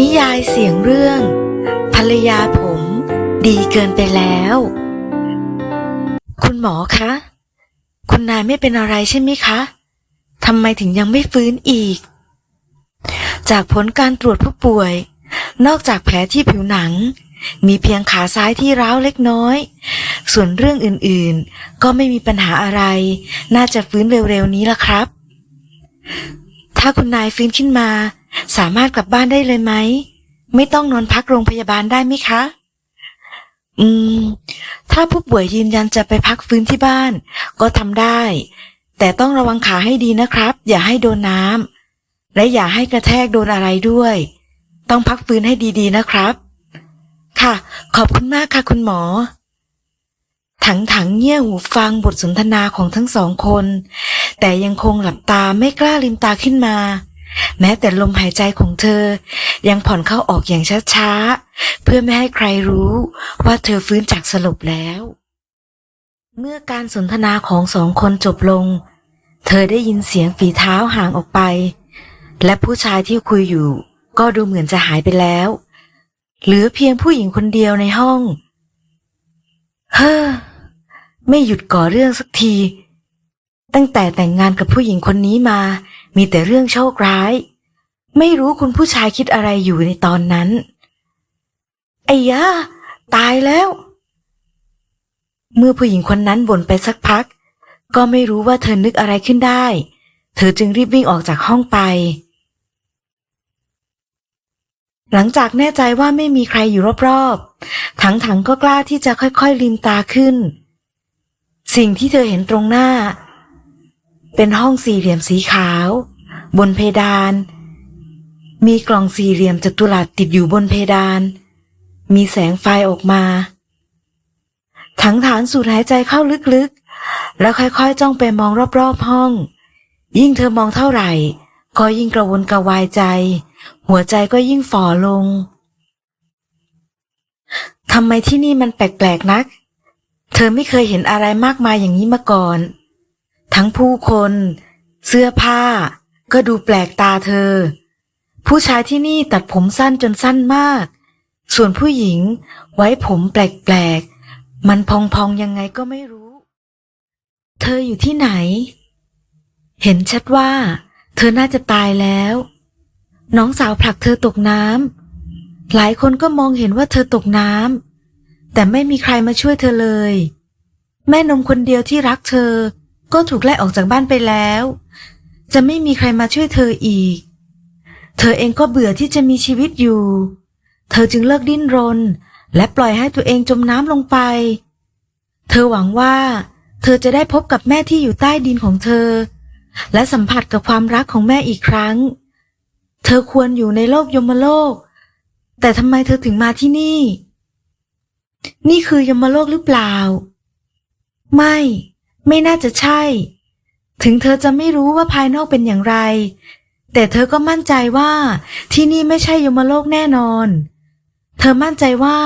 นิยายเสียงเรื่อง ภรรยาผมดีเกินไปแล้ว คุณหมอคะ คุณนายไม่เป็นอะไรใช่ไหมคะทำไมถึงยังไม่ฟื้นอีก จากผลการตรวจผู้ป่วย นอกจากแผลที่ผิวหนัง มีเพียงขาซ้ายที่ร้าวเล็กน้อย ส่วนเรื่องอื่นๆ ก็ไม่มีปัญหาอะไร น่าจะฟื้นเร็วๆนี้ละครับ ถ้าคุณนายฟื้นขึ้นมา สามารถกลับบ้านได้เลยไหม ไม่ต้องนอนพักโรงพยาบาลได้ไหมคะ อืม ถ้าผู้ป่วยยืนยันจะไปพักฟื้นที่บ้าน ก็ทำได้ แต่ต้องระวังขาให้ดีนะครับ อย่าให้โดนน้ำและอย่าให้กระแทกโดนอะไรด้วย ต้องพักฟื้นให้ดีๆนะครับ ค่ะ ขอบคุณมากค่ะคุณหมอ ถังถังๆเงี่ยหูฟังบทสนทนาของทั้งสองคน แต่ยังคงหลับตาไม่กล้าลืมตาขึ้นมา แม้แต่ลมหายใจของเธอ ยังผ่อนเข้าออกอย่างช้าๆ เพื่อไม่ให้ใครรู้ว่าเธอฟื้นจากสลบแล้ว เมื่อการสนทนาของสองคนจบลง เธอได้ยินเสียงฝีเท้าห่างออกไป และผู้ชายที่คุยอยู่ ก็ดูเหมือนจะหายไปแล้ว เหลือเพียงผู้หญิงคนเดียวในห้อง เฮ้อ ไม่หยุดก่อเรื่องสักที ตั้งแต่แต่งงานกับผู้หญิงคนนี้มา มีแต่เรื่องโชคร้าย ไม่รู้คุณผู้ชายคิดอะไรอยู่ในตอนนั้น ไอ้ยาตายแล้ว เมื่อผู้หญิงคนนั้นบ่นไปสักพัก ก็ไม่รู้ว่าเธอนึกอะไรขึ้นได้ เธอจึงรีบวิ่งออกจากห้องไป หลังจากแน่ใจว่าไม่มีใครอยู่รอบๆ ถังถังๆก็กล้าที่จะค่อยๆลืมตาขึ้น สิ่งที่เธอเห็นตรงหน้า เป็นห้องสี่เหลี่ยมสีขาว บนเพดาน มีกล่องสี่เหลี่ยมจัตุรัสติดอยู่บนเพดาน มีแสงไฟออกมา ถังฐานสูดหายใจเข้าลึกๆ แล้วค่อยๆ จ้องไปมองรอบๆห้อง ยิ่งเธอมองเท่าไหร่ ก็ยิ่งกระวนกระวายใจ หัวใจก็ยิ่งฝ่อลงทำไมที่นี่มันแปลกๆนัก เธอไม่เคยเห็นอะไรมากมายอย่างนี้มาก่อน ทั้งผู้คน เสื้อผ้า ก็ดูแปลกตาเธอ ผู้ชายที่นี่ตัดผมสั้นจนสั้นมาก ส่วนผู้หญิงไว้ผมแปลกๆ มันพองๆยังไงก็ไม่รู้ เธออยู่ที่ไหน เห็นชัดว่า เธอน่าจะตายแล้ว น้องสาวผลักเธอตกน้ำหลายคนก็มองเห็นว่าเธอตกน้ำแต่ไม่มีใครมาช่วยเธอเลย แม่นมคนเดียวที่รักเธอ ก็ถูกไล่ออกจากบ้านไปแล้ว จะไม่มีใครมาช่วยเธออีก เธอเองก็เบื่อที่จะมีชีวิตอยู่ เธอจึงเลิกดิ้นรน และปล่อยให้ตัวเองจมน้ำลงไป เธอหวังว่า เธอจะได้พบกับแม่ที่อยู่ใต้ดินของเธอ และสัมผัสกับความรักของแม่อีกครั้ง เธอควรอยู่ในโลกยมโลก แต่ทำไมเธอถึงมาที่นี่ นี่คือยมโลกหรือเปล่า ไม่ ไม่น่าจะใช่ ถึงเธอจะไม่รู้ว่าภายนอกเป็นอย่างไร แต่เธอก็มั่นใจว่าที่นี่ไม่ใช่ยมโลกแน่นอน เธอมั่นใจว่า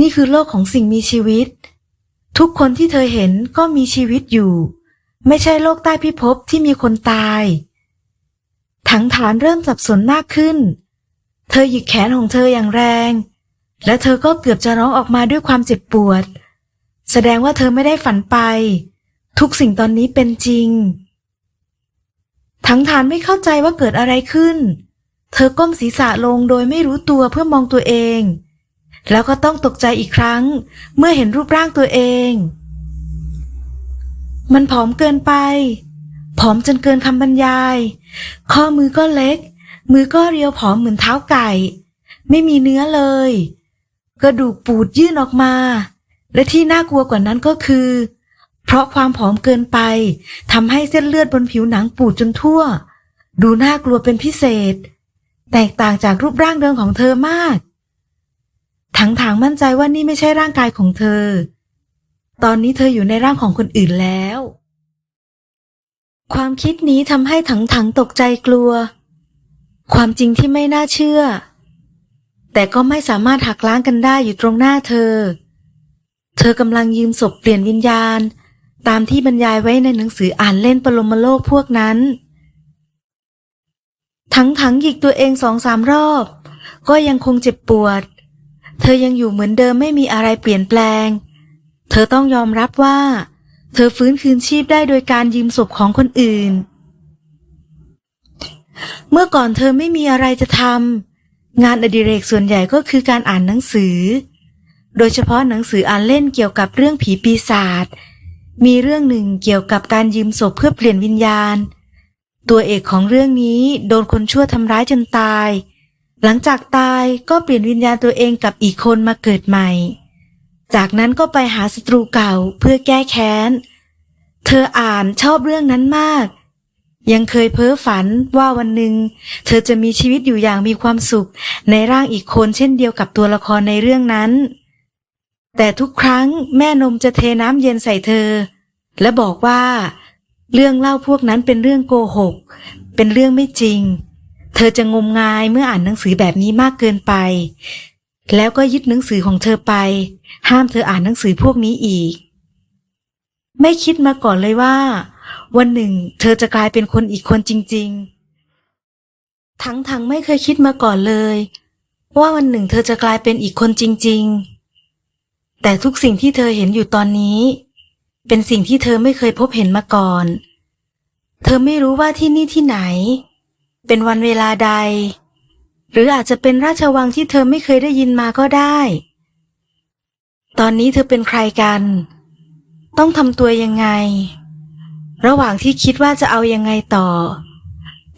นี่คือโลกของสิ่งมีชีวิต ทุกคนที่เธอเห็นก็มีชีวิตอยู่ ไม่ใช่โลกใต้พิภพที่มีคนตาย ถังฐานเริ่มสับสนมากขึ้น เธอหยิกแขนของเธออย่างแรง และเธอก็เกือบจะร้องออกมาด้วยความเจ็บปวด แสดงว่าเธอไม่ได้ฝันไป ทุกสิ่งตอนนี้เป็นจริงถังฐานไม่เข้าใจว่าเกิดอะไรขึ้น เธอก้มศีรษะลงโดยไม่รู้ตัวเพื่อมองตัวเอง แล้วก็ต้องตกใจอีกครั้ง เมื่อเห็นรูปร่างตัวเอง มันผอมเกินไป ผอมจนเกินคำบรรยาย ข้อมือก็เล็ก มือก็เรียวผอมเหมือนเท้าไก่ ไม่มีเนื้อเลย กระดูกปูดยื่นออกมา และที่น่ากลัวกว่านั้นก็คือเพราะความผอมเกินไปทำให้เส้นเลือดบนผิวหนังปูดจนทั่ว ดูน่ากลัวเป็นพิเศษ แตกต่างจากรูปร่างเดิมของเธอมากถังถางมั่นใจว่านี่ไม่ใช่ร่างกายของเธอ ตอนนี้เธออยู่ในร่างของคนอื่นแล้ว ความคิดนี้ทำให้ถังถังตกใจกลัว ความจริงที่ไม่น่าเชื่อ แต่ก็ไม่สามารถหักล้างกันได้อยู่ตรงหน้าเธอเธอกำลังยืมศพเปลี่ยนวิญญาณ ตามที่บรรยายไว้ในหนังสืออ่านเล่นปรมโลกพวกนั้น ทั้งถังหยิกตัวเองสองสามรอบ ก็ยังคงเจ็บปวด เธอยังอยู่เหมือนเดิมไม่มีอะไรเปลี่ยนแปลง เธอต้องยอมรับว่า เธอฟื้นคืนชีพได้โดยการยืมศพของคนอื่น เมื่อก่อนเธอไม่มีอะไรจะทำงานอดิเรกส่วนใหญ่ก็คือการอ่านหนังสือ โดยเฉพาะหนังสืออ่านเล่นเกี่ยวกับเรื่องผีปีศาจ มีเรื่องหนึ่งเกี่ยวกับการยืมศพเพื่อเปลี่ยนวิญญาณ ตัวเอกของเรื่องนี้โดนคนชั่วทำร้ายจนตาย หลังจากตายก็เปลี่ยนวิญญาณตัวเองกับอีกคนมาเกิดใหม่ จากนั้นก็ไปหาศัตรูเก่าเพื่อแก้แค้น เธออ่านชอบเรื่องนั้นมาก ยังเคยเพ้อฝันว่าวันหนึ่ง เธอจะมีชีวิตอยู่อย่างมีความสุขในร่างอีกคนเช่นเดียวกับตัวละครในเรื่องนั้น แต่ทุกครั้งแม่นมจะเทน้ำเย็นใส่เธอ และบอกว่า เรื่องเล่าพวกนั้นเป็นเรื่องโกหก เป็นเรื่องไม่จริง เธอจะงมงายเมื่ออ่านหนังสือแบบนี้มากเกินไป แล้วก็ยึดหนังสือของเธอไป ห้ามเธออ่านหนังสือพวกนี้อีก ไม่คิดมาก่อนเลยว่า วันหนึ่ง เธอจะกลายเป็นคนอีกคนจริง ๆ ทั้งๆไม่เคยคิดมาก่อนเลย ว่าวันหนึ่งเธอจะกลายเป็นอีกคนจริง ๆ แต่ทุกสิ่งที่เธอเห็นอยู่ตอนนี้ เป็นสิ่งที่เธอไม่เคยพบเห็นมาก่อน เธอไม่รู้ว่าที่นี่ที่ไหน เป็นวันเวลาใด หรืออาจจะเป็นราชวังที่เธอไม่เคยได้ยินมาก็ได้ ตอนนี้เธอเป็นใครกัน ต้องทำตัวยังไง ระหว่างที่คิดว่าจะเอายังไงต่อ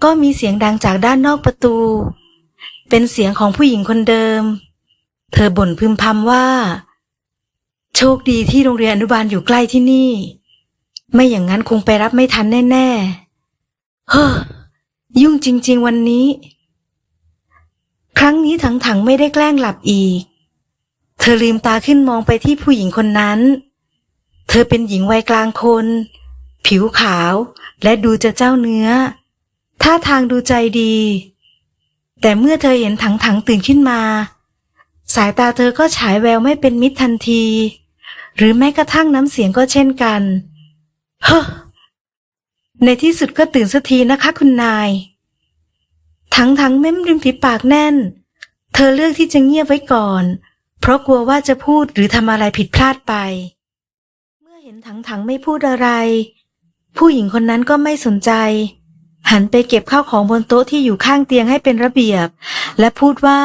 ก็มีเสียงดังจากด้านนอกประตู เป็นเสียงของผู้หญิงคนเดิม เธอบ่นพึมพำว่า โชคดีที่โรงเรียนอนุบาลอยู่ใกล้ที่นี่ ไม่อย่างนั้นคงไปรับไม่ทันแน่ๆ เฮ้อ ยุ่งจริง ๆ วันนี้ ครั้งนี้ถังๆไม่ได้แกล้งหลับอีก เธอลืมตาขึ้นมองไปที่ผู้หญิงคนนั้น เธอเป็นหญิงวัยกลางคน ผิวขาวและดูจะเจ้าเนื้อ ท่าทางดูใจดี แต่เมื่อเธอเห็นถังๆตื่นขึ้นมา สายตาเธอก็ฉายแววไม่เป็นมิตรทันที หรือแม้กระทั่งน้ำเสียงก็เช่นกัน เฮ้อ ในที่สุดก็ตื่นสักทีนะคะคุณนาย ทั้งทั้งๆเม้มริมฝีปากแน่น เธอเลือกที่จะเงียบไว้ก่อน เพราะกลัวว่าจะพูดหรือทำอะไรผิดพลาดไป เมื่อเห็นถังถังๆไม่พูดอะไร ผู้หญิงคนนั้นก็ไม่สนใจ หันไปเก็บข้าวของบนโต๊ะที่อยู่ข้างเตียงให้เป็นระเบียบ และพูดว่า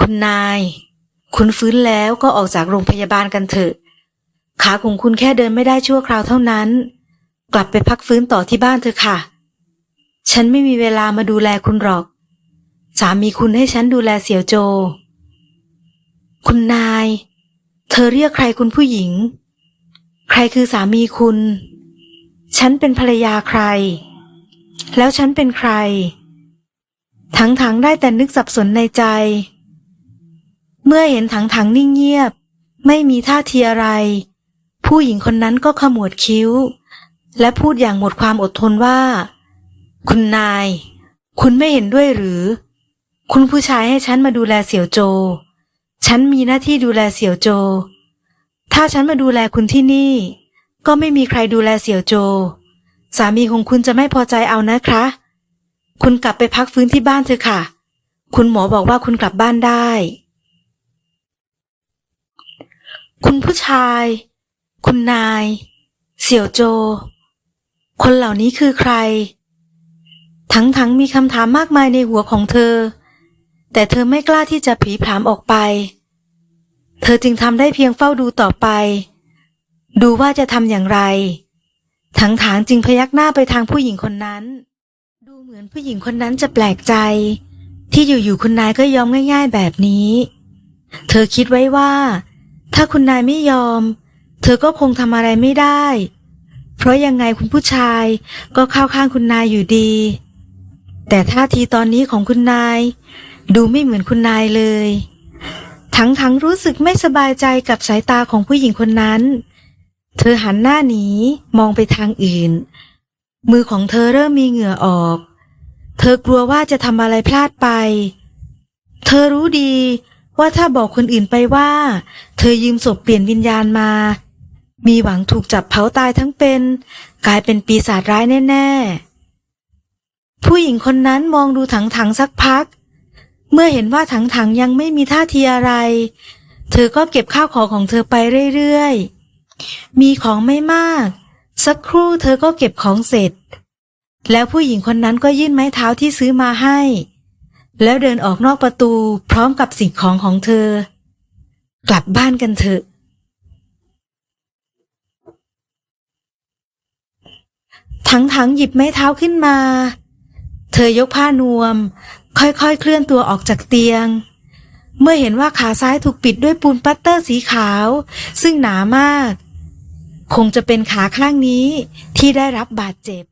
คุณนาย คุณฟื้นแล้วก็ออกจากโรงพยาบาลกันเถอะ ขาของคุณแค่เดินไม่ได้ชั่วคราวเท่านั้น กลับไปพักฟื้นต่อที่บ้านเถอะค่ะ ฉันไม่มีเวลามาดูแลคุณหรอก สามีคุณให้ฉันดูแลเสี่ยวโจ คุณนาย เธอเรียกใครคุณผู้หญิง ใครคือสามีคุณ ฉันเป็นภรรยาใคร แล้วฉันเป็นใคร ทั้งๆได้แต่นึกสับสนในใจ เมื่อเห็นถังๆนิ่งเงียบ ไม่มีท่าทีอะไร ผู้หญิงคนนั้นก็ขมวดคิ้ว และพูดอย่างหมดความอดทนว่า คุณนาย คุณไม่เห็นด้วยหรือ คุณผู้ชายให้ฉันมาดูแลเสี่ยวโจ ฉันมีหน้าที่ดูแลเสี่ยวโจ ถ้าฉันมาดูแลคุณที่นี่ ก็ไม่มีใครดูแลเสี่ยวโจ สามีของคุณจะไม่พอใจเอานะคะ คุณกลับไปพักฟื้นที่บ้านเถอะค่ะ คุณหมอบอกว่าคุณกลับบ้านได้ คุณผู้ชาย คุณนาย เสี่ยวโจ คนเหล่านี้คือใคร ทั้งๆมีคำถามมากมายในหัวของเธอ แต่เธอไม่กล้าที่จะผีผามออกไป เธอจึงทำได้เพียงเฝ้าดูต่อไป ดูว่าจะทำอย่างไร ทั้งถางจึงพยักหน้าไปทางผู้หญิงคนนั้น ดูเหมือนผู้หญิงคนนั้นจะแปลกใจ ที่อยู่ๆคุณนายก็ยอมง่าย ๆ แบบนี้ เธอคิดไว้ว่า ถ้าคุณนายไม่ยอม เธอก็คงทำอะไรไม่ได้ เพราะยังไงคุณผู้ชายก็เข้าข้างคุณนายอยู่ดี แต่ท่าทีตอนนี้ของคุณนาย ดูไม่เหมือนคุณนายเลย ทั้งๆรู้สึกไม่สบายใจกับสายตาของผู้หญิงคนนั้น เธอหันหน้าหนีมองไปทางอื่น มือของเธอเริ่มมีเหงื่อออก เธอกลัวว่าจะทำอะไรพลาดไป เธอรู้ดี ว่าถ้าบอกคนอื่นไปว่า เธอยืมศพเปลี่ยนวิญญาณมา มีหวังถูกจับเผาตายทั้งเป็น กลายเป็นปีศาจร้ายแน่ ๆ ผู้หญิงคนนั้นมองดูถังๆสักพัก เมื่อเห็นว่าถังถังๆยังไม่มีท่าทีอะไร เธอก็เก็บข้าวของของเธอไปเรื่อยๆ มีของไม่มาก สักครู่เธอก็เก็บของเสร็จ แล้วผู้หญิงคนนั้นก็ยื่นไม้เท้าที่ซื้อมาให้ แล้วเดินออกนอกประตูพร้อมกับสิ่งของของเธอ กลับบ้านกันเถอะถังถังๆหยิบไม้เท้าขึ้นมา เธอยกผ้านวม ค่อยๆเคลื่อนตัวออกจากเตียง เมื่อเห็นว่าขาซ้ายถูกปิดด้วยปูนปัตเตอร์สีขาว ซึ่งหนามาก คงจะเป็นขาข้างนี้ที่ได้รับบาดเจ็บ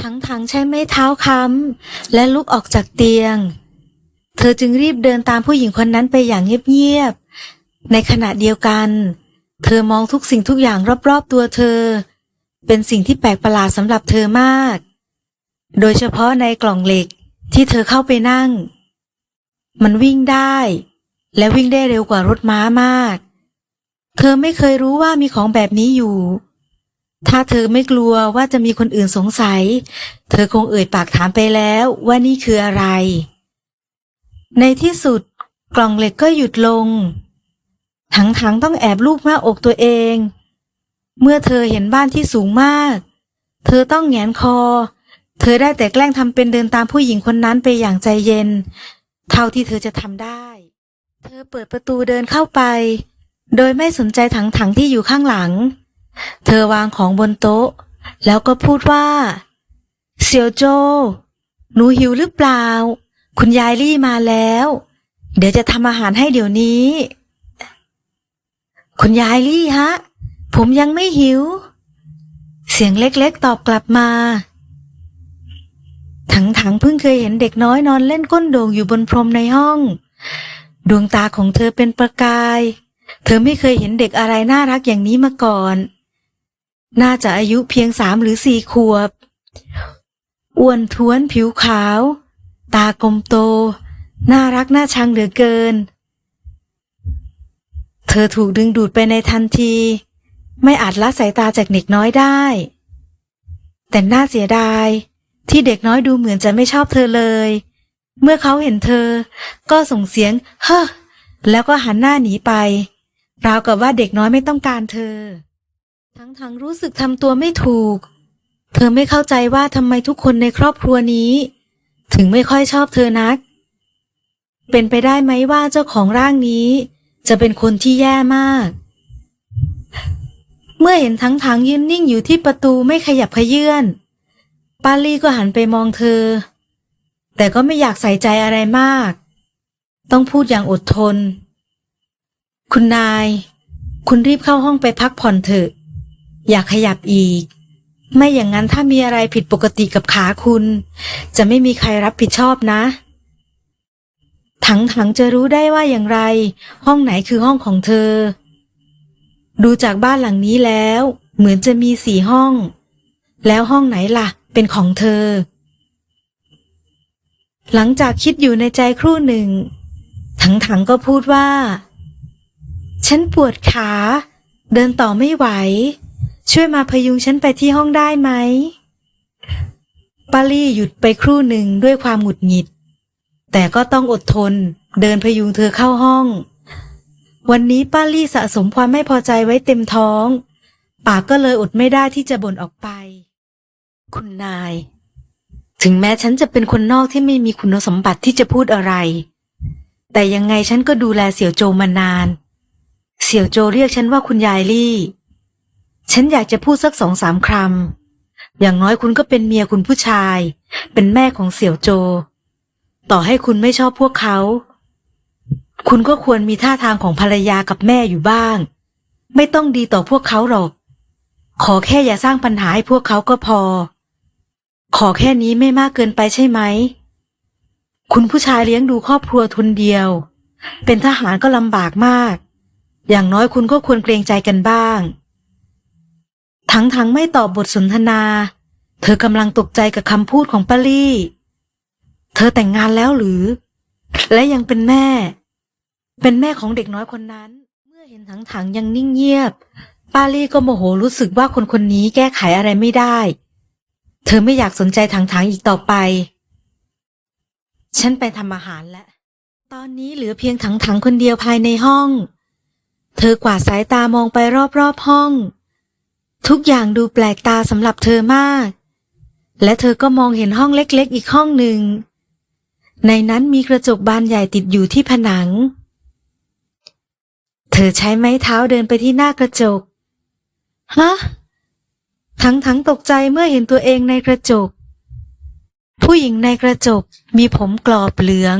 ทั้งทั้งๆใช้ไม้เท้าค้ำและลุกออกจากเตียง เธอจึงรีบเดินตามผู้หญิงคนนั้นไปอย่างเงียบๆ ในขณะเดียวกัน เธอมองทุกสิ่งทุกอย่างรอบๆตัวเธอ เป็นสิ่งที่แปลกประหลาดสำหรับเธอมาก โดยเฉพาะในกล่องเหล็กที่เธอเข้าไปนั่ง มันวิ่งได้ และวิ่งได้เร็วกว่ารถม้ามาก เธอไม่เคยรู้ว่ามีของแบบนี้อยู่ ถ้าเธอไม่กลัวว่าจะมีคนอื่นสงสัย เธอคงเอ่ยปากถามไปแล้วว่านี่คืออะไร ในที่สุดกล่องเหล็กก็หยุดลงถังๆต้องแอบลูบหน้าอกตัวเอง เมื่อเธอเห็นบ้านที่สูงมาก เธอต้องแงนคอ เธอได้แต่แกล้งทำเป็นเดินตามผู้หญิงคนนั้นไปอย่างใจเย็น เท่าที่เธอจะทำได้ เธอเปิดประตูเดินเข้าไป โดยไม่สนใจถังๆที่อยู่ข้างหลัง เธอวางของบนโต๊ะ แล้วก็พูดว่า เสี่ยวโจ หนูหิวหรือเปล่า คุณยายลี่มาแล้ว เดี๋ยวจะทำอาหารให้เดี๋ยวนี้ คุณยายลี่ฮะ ผมยังไม่หิว เสียงเล็กๆตอบกลับมาถังๆเพิ่งเคยเห็นเด็กน้อยนอนเล่นก้นโด่งอยู่บนพรมในห้อง ดวงตาของเธอเป็นประกาย เธอไม่เคยเห็นเด็กอะไรน่ารักอย่างนี้มาก่อน น่าจะอายุเพียงสามหรือสี่ขวบ อ้วนท้วนผิวขาว ตากลมโต น่ารักน่าชังเหลือเกิน เธอถูกดึงดูดไปในทันที ไม่อาจละสายตาจากเด็กน้อยได้ แต่น่าเสียดายที่เด็กน้อยดูเหมือนจะไม่ชอบเธอเลย เมื่อเขาเห็นเธอ ก็ส่งเสียง เฮ้อแล้วก็หันหน้าหนีไปราวกับว่าเด็กน้อยไม่ต้องการเธอ ทั้งๆรู้สึกทำตัวไม่ถูก เธอไม่เข้าใจว่าทำไมทุกคนในครอบครัวนี้ ถึงไม่ค่อยชอบเธอนัก เป็นไปได้ไหมว่าเจ้าของร่างนี้ จะเป็นคนที่แย่มาก เมื่อเห็นทั้งทางยืนนิ่งอยู่ที่ประตูไม่ขยับขยื่นปาลี่ก็หันไปมองเธอ แต่ก็ไม่อยากใส่ใจอะไรมาก ต้องพูดอย่างอดทน คุณนาย คุณรีบเข้าห้องไปพักผ่อนเถอะ อย่าขยับอีก ไม่อย่างนั้นถ้ามีอะไรผิดปกติกับขาคุณ จะไม่มีใครรับผิดชอบนะ ถังถังจะรู้ได้ว่าอย่างไร ห้องไหนคือห้องของเธอ ดูจากบ้านหลังนี้แล้ว เหมือนจะมีสี่ห้อง แล้วห้องไหนล่ะ เป็นของเธอ หลังจากคิดอยู่ในใจครู่หนึ่ง ถังถังก็พูดว่า ฉันปวดขา เดินต่อไม่ไหว ช่วยมาพยุงฉันไปที่ห้องได้ไหมปาลี่หยุดไปครู่หนึ่งด้วยความหงุดหงิด แต่ก็ต้องอดทน เดินพยุงเธอเข้าห้อง วันนี้ป้าลี่สะสมความไม่พอใจไว้เต็มท้อง ปากก็เลยอดไม่ได้ที่จะบ่นออกไป คุณนาย ถึงแม้ฉันจะเป็นคนนอกที่ไม่มีคุณสมบัติที่จะพูดอะไร แต่ยังไงฉันก็ดูแลเสี่ยวโจมานาน เสี่ยวโจเรียกฉันว่าคุณยายลี่ ฉันอยากจะพูดสักสองสามคำ อย่างน้อยคุณก็เป็นเมียคุณผู้ชาย เป็นแม่ของเสี่ยวโจ ต่อให้คุณไม่ชอบพวกเขา คุณก็ควรมีท่าทางของภรรยากับแม่อยู่บ้าง ไม่ต้องดีต่อพวกเขาหรอก ขอแค่อย่าสร้างปัญหาให้พวกเขาก็พอ ขอแค่นี้ไม่มากเกินไปใช่ไหม คุณผู้ชายเลี้ยงดูครอบครัวทุนเดียว เป็นทหารก็ลำบากมาก อย่างน้อยคุณก็ควรเกรงใจกันบ้าง ทั้งทั้งๆไม่ตอบบทสนทนา เธอกำลังตกใจกับคำพูดของป้าลี่ เธอแต่งงานแล้วหรือ และยังเป็นแม่ เป็นแม่ของเด็กน้อยคนนั้น เมื่อเห็นถังถังๆยังนิ่งเงียบ ป้าลี่ก็โมโหรู้สึกว่าคนคนนี้แก้ไขอะไรไม่ได้ เธอไม่อยากสนใจถังถังๆอีกต่อไป ฉันไปทำอาหารแล้ว ตอนนี้เหลือเพียงถังถังๆคนเดียวภายในห้อง เธอกวาดสายตามองไปรอบๆห้อง ทุกอย่างดูแปลกตาสำหรับเธอมาก และเธอก็มองเห็นห้องเล็กๆ อีกห้องหนึ่ง ในนั้นมีกระจกบานใหญ่ติดอยู่ที่ผนัง เธอใช้ไม้เท้าเดินไปที่หน้ากระจก ฮะ ทั้งทั้งๆตกใจเมื่อเห็นตัวเองในกระจก ผู้หญิงในกระจกมีผมกรอบเหลือง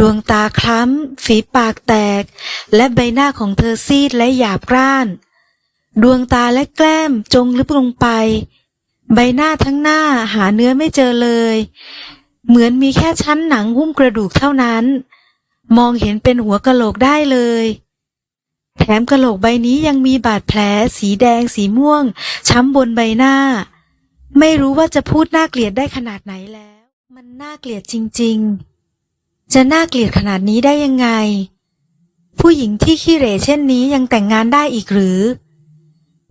ดวงตาคล้ำ ฝีปากแตก และใบหน้าของเธอซีดและหยาบกร้าน ดวงตาและแก้มจงลึกลงไป ใบหน้าทั้งหน้าหาเนื้อไม่เจอเลย เหมือนมีแค่ชั้นหนังหุ้มกระดูกเท่านั้น มองเห็นเป็นหัวกะโหลกได้เลย แถมกะโหลกใบนี้ยังมีบาดแผล สีแดงสีม่วง ช้ำบนใบหน้า ไม่รู้ว่าจะพูดน่าเกลียดได้ขนาดไหนแล้ว มันน่าเกลียดจริง ๆ จะน่าเกลียดขนาดนี้ได้ยังไง ผู้หญิงที่ขี้เหร่เช่นนี้ยังแต่งงานได้อีกหรือ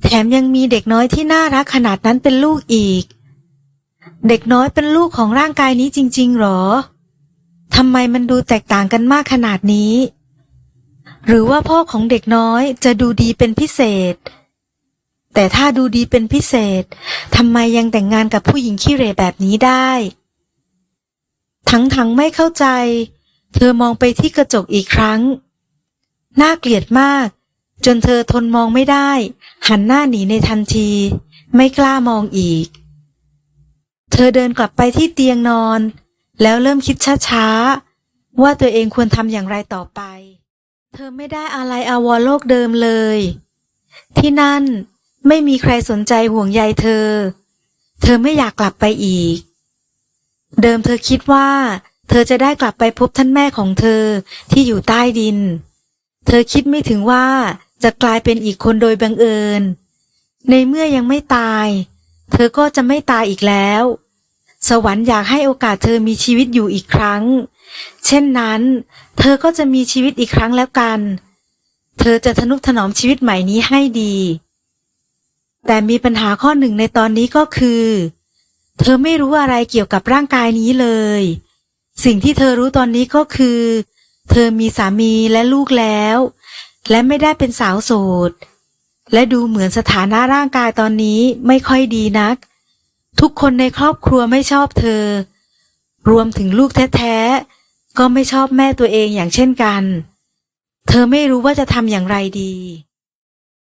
แถมยังมีเด็กน้อยที่น่ารักขนาดนั้นเป็นลูกอีก เด็กน้อยเป็นลูกของร่างกายนี้จริง ๆ หรอทำไมมันดูแตกต่างกันมากขนาดนี้ หรือว่าพ่อของเด็กน้อยจะดูดีเป็นพิเศษ แต่ถ้าดูดีเป็นพิเศษทำไมยังแต่งงานกับผู้หญิงขี้เหร่แบบนี้ได้ ทั้งๆไม่เข้าใจ เธอมองไปที่กระจกอีกครั้ง น่าเกลียดมาก จนเธอทนมองไม่ได้ หันหน้าหนีในทันที ไม่กล้ามองอีก เธอเดินกลับไปที่เตียงนอน แล้วเริ่มคิดช้าๆ ว่าตัวเองควรทำอย่างไรต่อไป เธอไม่ได้อะไรอาวรโลกเดิมเลย ที่นั่นไม่มีใครสนใจห่วงใยเธอ เธอไม่อยากกลับไปอีก เดิมเธอคิดว่า เธอจะได้กลับไปพบท่านแม่ของเธอที่อยู่ใต้ดิน เธอคิดไม่ถึงว่า จะกลายเป็นอีกคนโดยบังเอิญ ในเมื่อยังไม่ตาย เธอก็จะไม่ตายอีกแล้ว สวรรค์อยากให้โอกาสเธอมีชีวิตอยู่อีกครั้ง เช่นนั้น เธอก็จะมีชีวิตอีกครั้งแล้วกัน เธอจะทนุถนอมชีวิตใหม่นี้ให้ดี แต่มีปัญหาข้อหนึ่งในตอนนี้ก็คือ เธอไม่รู้อะไรเกี่ยวกับร่างกายนี้เลย สิ่งที่เธอรู้ตอนนี้ก็คือ เธอมีสามีและลูกแล้ว และไม่ได้เป็นสาวโสด และดูเหมือนสถานะร่างกายตอนนี้ไม่ค่อยดีนัก ทุกคนในครอบครัวไม่ชอบเธอ รวมถึงลูกแท้ๆ ก็ไม่ชอบแม่ตัวเองอย่างเช่นกัน เธอไม่รู้ว่าจะทำอย่างไรดี